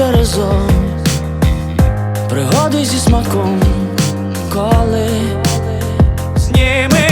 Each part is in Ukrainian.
дивитися разом, пригоди зі смаком, коли зніми.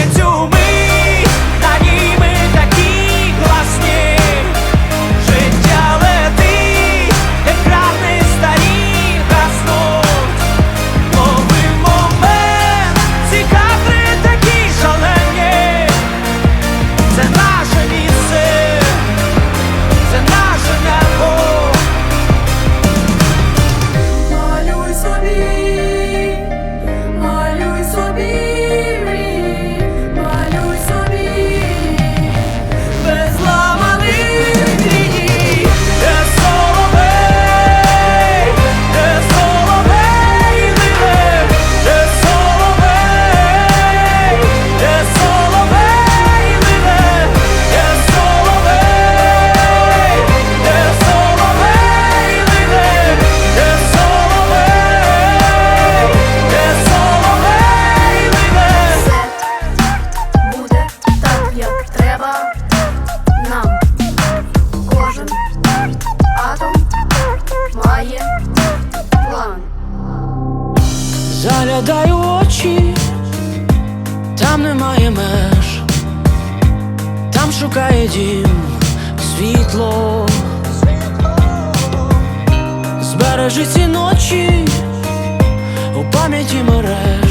Ці ночі у пам'яті мереж,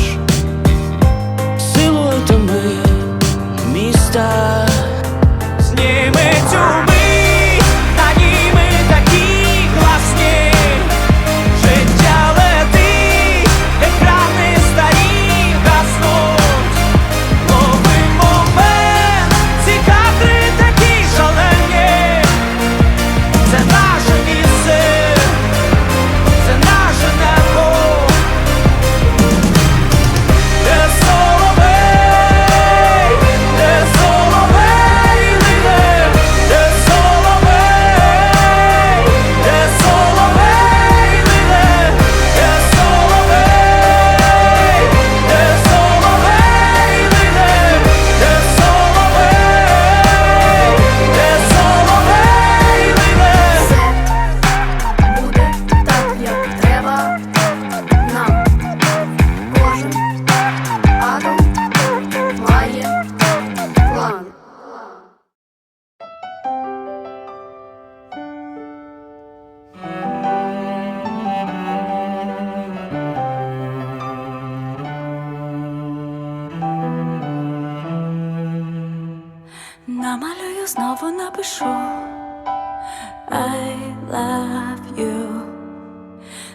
Намалюю знову напишу. I love you.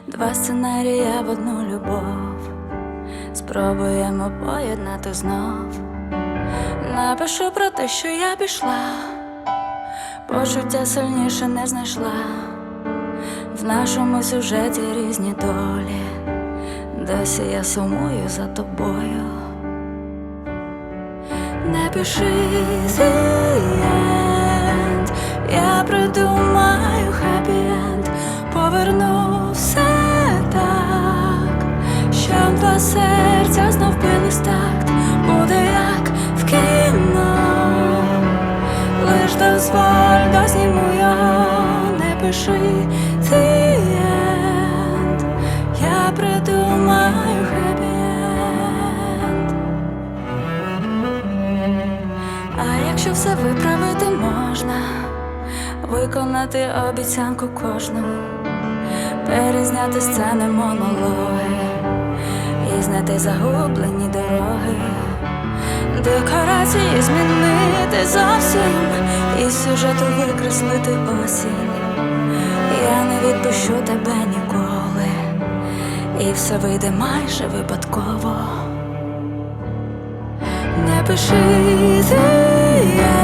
Два сценарія в одну любов. Спробуємо поєднати знов. Напишу про те, що я пішла. Почуття сильніше не знайшла. В нашому сюжеті різні долі. Досі я сумую за тобою не пиши end Я придумаю end Поверну все так Щоб два серця знов бились такт Буде як в кіно. Лиш дозволь, дозніму його. Не пиши все виправити можна, виконати обіцянку кожну, перезняти сцени монологи. І знайти загублені дороги, декорації змінити зовсім, і сюжету викреслити осінь. Я не відпущу тебе ніколи, і все вийде майже випадково. Не пиши yeah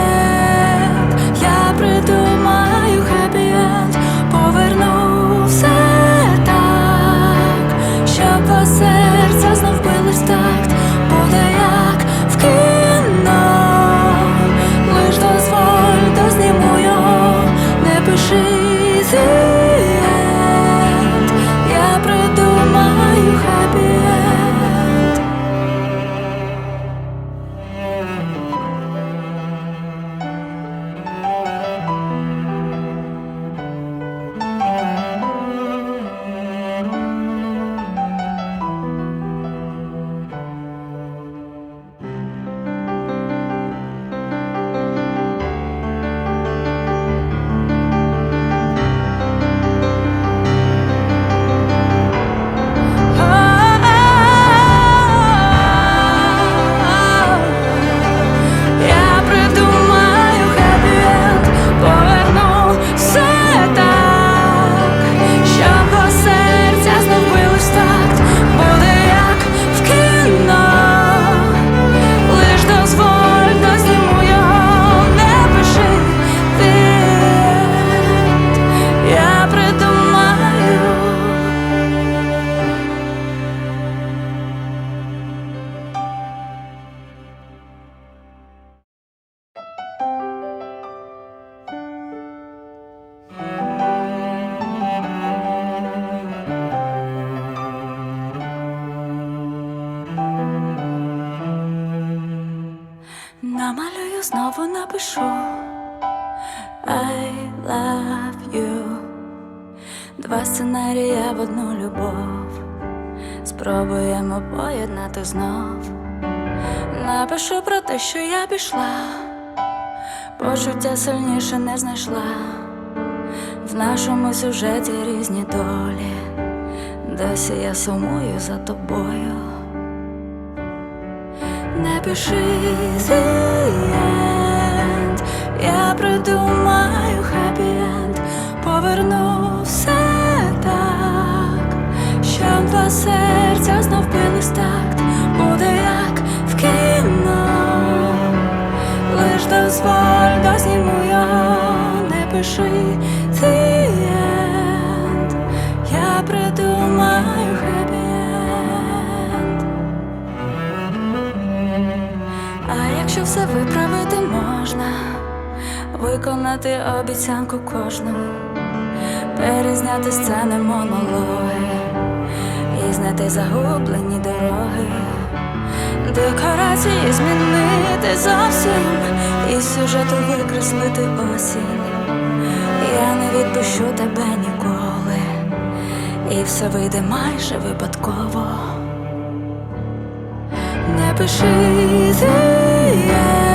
спробуємо поєднати знов. Напишу про те, що я пішла, почуття сильніше не знайшла. В нашому сюжеті різні долі, досі я сумую за тобою. Не пиши end, я придумаю хеппі енд поверну. Два серця знов бились такт буде як в кіно, лиш дозволь, дозніму я не пиши ти, я придумаю хеппі-енд А якщо все виправити можна, виконати обіцянку кожному, перезняти сцени монологи знайти загублені дороги, декорації змінити зовсім і сюжету викреслити осінь. Я не відпущу тебе ніколи, і все вийде майже випадково. Не пиши ти.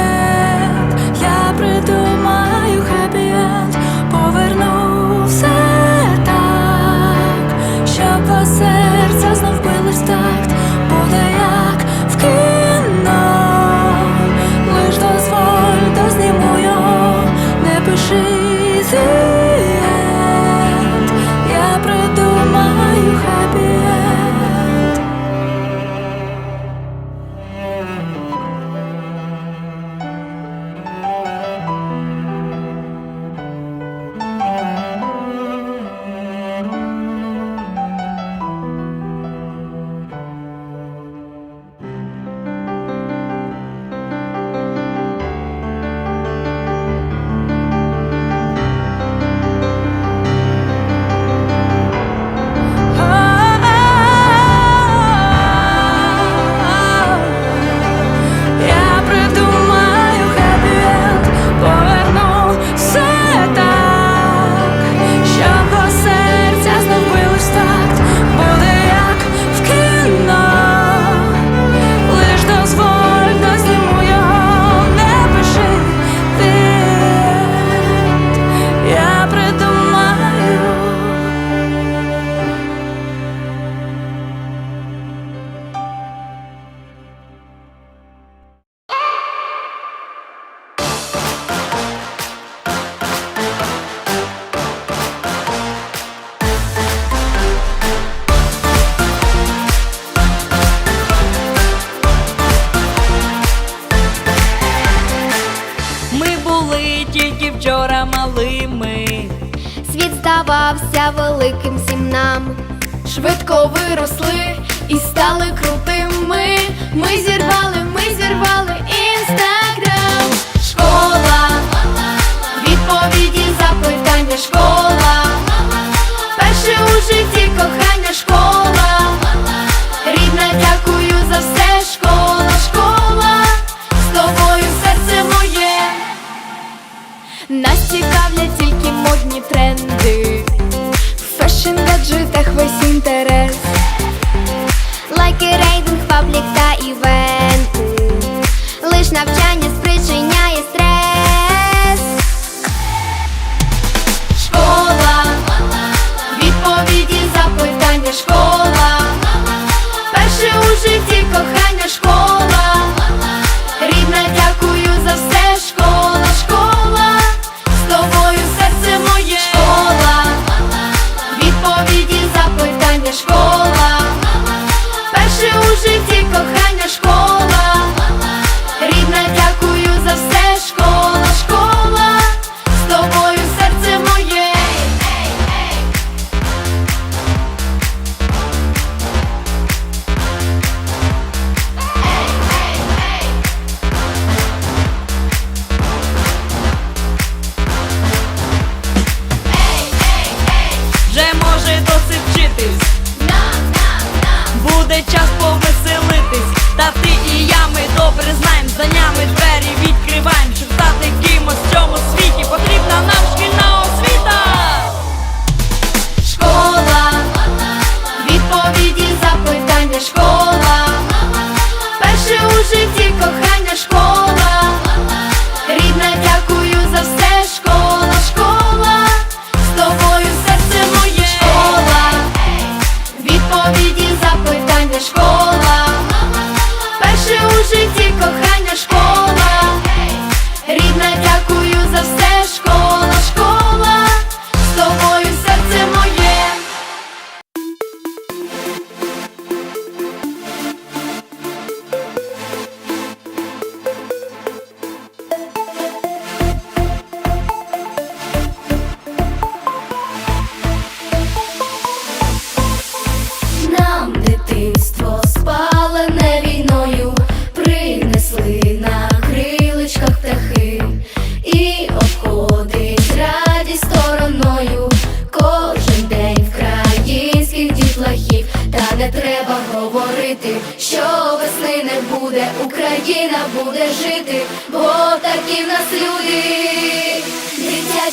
it's not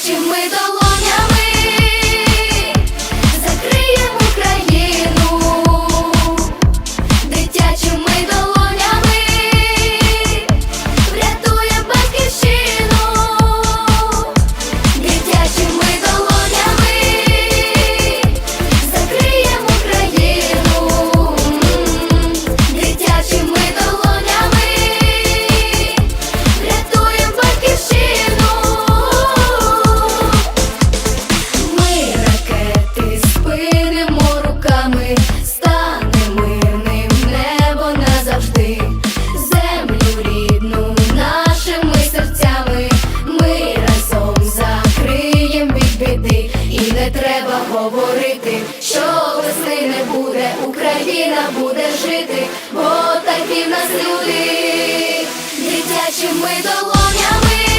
дитячими долонями. Говорити, що весни не буде, Україна буде жити, бо такі в нас люди, дитячими долонями.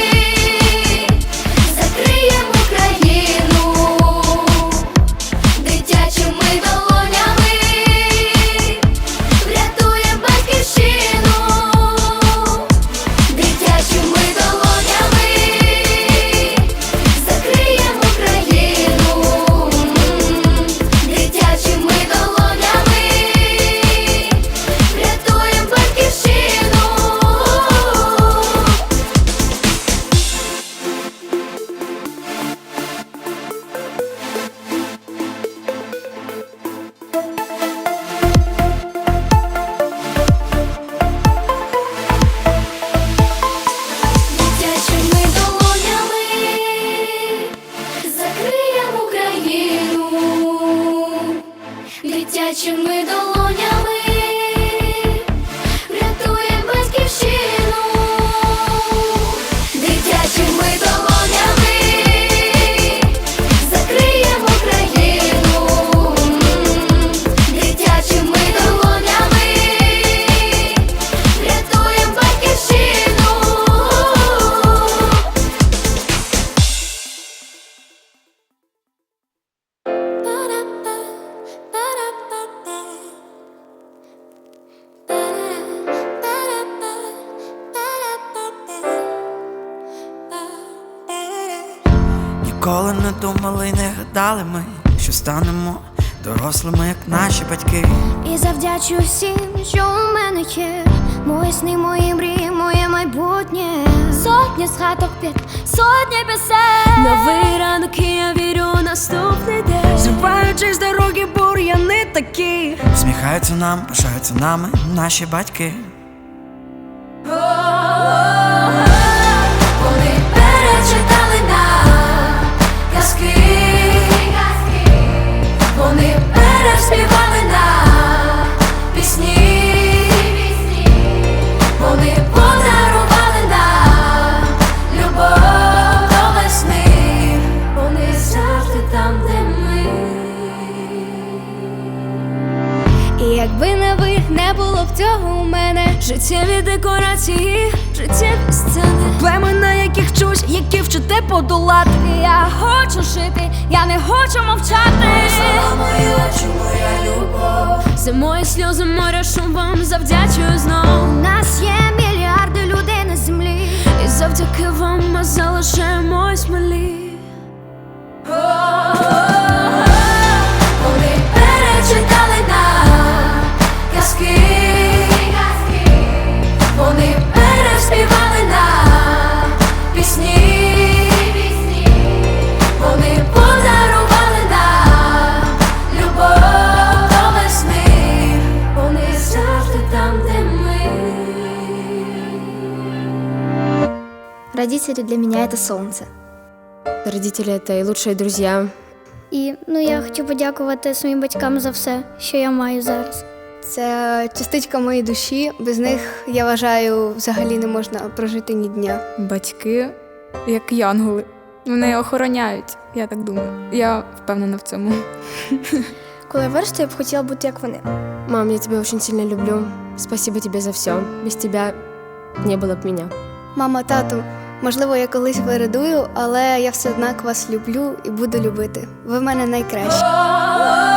Батьки. І завдячу всім, що у мене є. Мої сни, мої мрії, моє майбутнє. Сотні з хаток під, сотні пісень. Новий ранок, і я вірю у наступний день. Зриваючись з дороги, бур'яни такі. Сміхаються нам, пишаються нами наші батьки. Вони перечитали нам казки. Вони переспівали цього у мене. Життєві декорації, життєві сцени. Проблеми, на яких чусь, які вчите подолати. Я хочу жити, я не хочу мовчати. Мої очі, моя любов. Зимою сльози моря шум вам завдячую знов. У нас є мільярди людей на землі. І завдяки вам ми залишаємось малі. Родители для меня это солнце. Родители это и лучшие друзья. І ну я хочу подякувати своїм батькам за все, що я маю зараз. Це частичка моєї душі. Без них я вважаю, взагалі не можна прожити ні дня. Батьки як янголи. Вони охороняють, я так думаю. Я впевнена в цьому. Коли я виросту, я б хотіла бути як вони. Мам, я тебя очень сильно люблю. Спасибо тебе за все. Без тебя не было б меня. Мама, тату, можливо, я колись вирадую, але я все однак вас люблю і буду любити. Ви в мене найкращі. Oh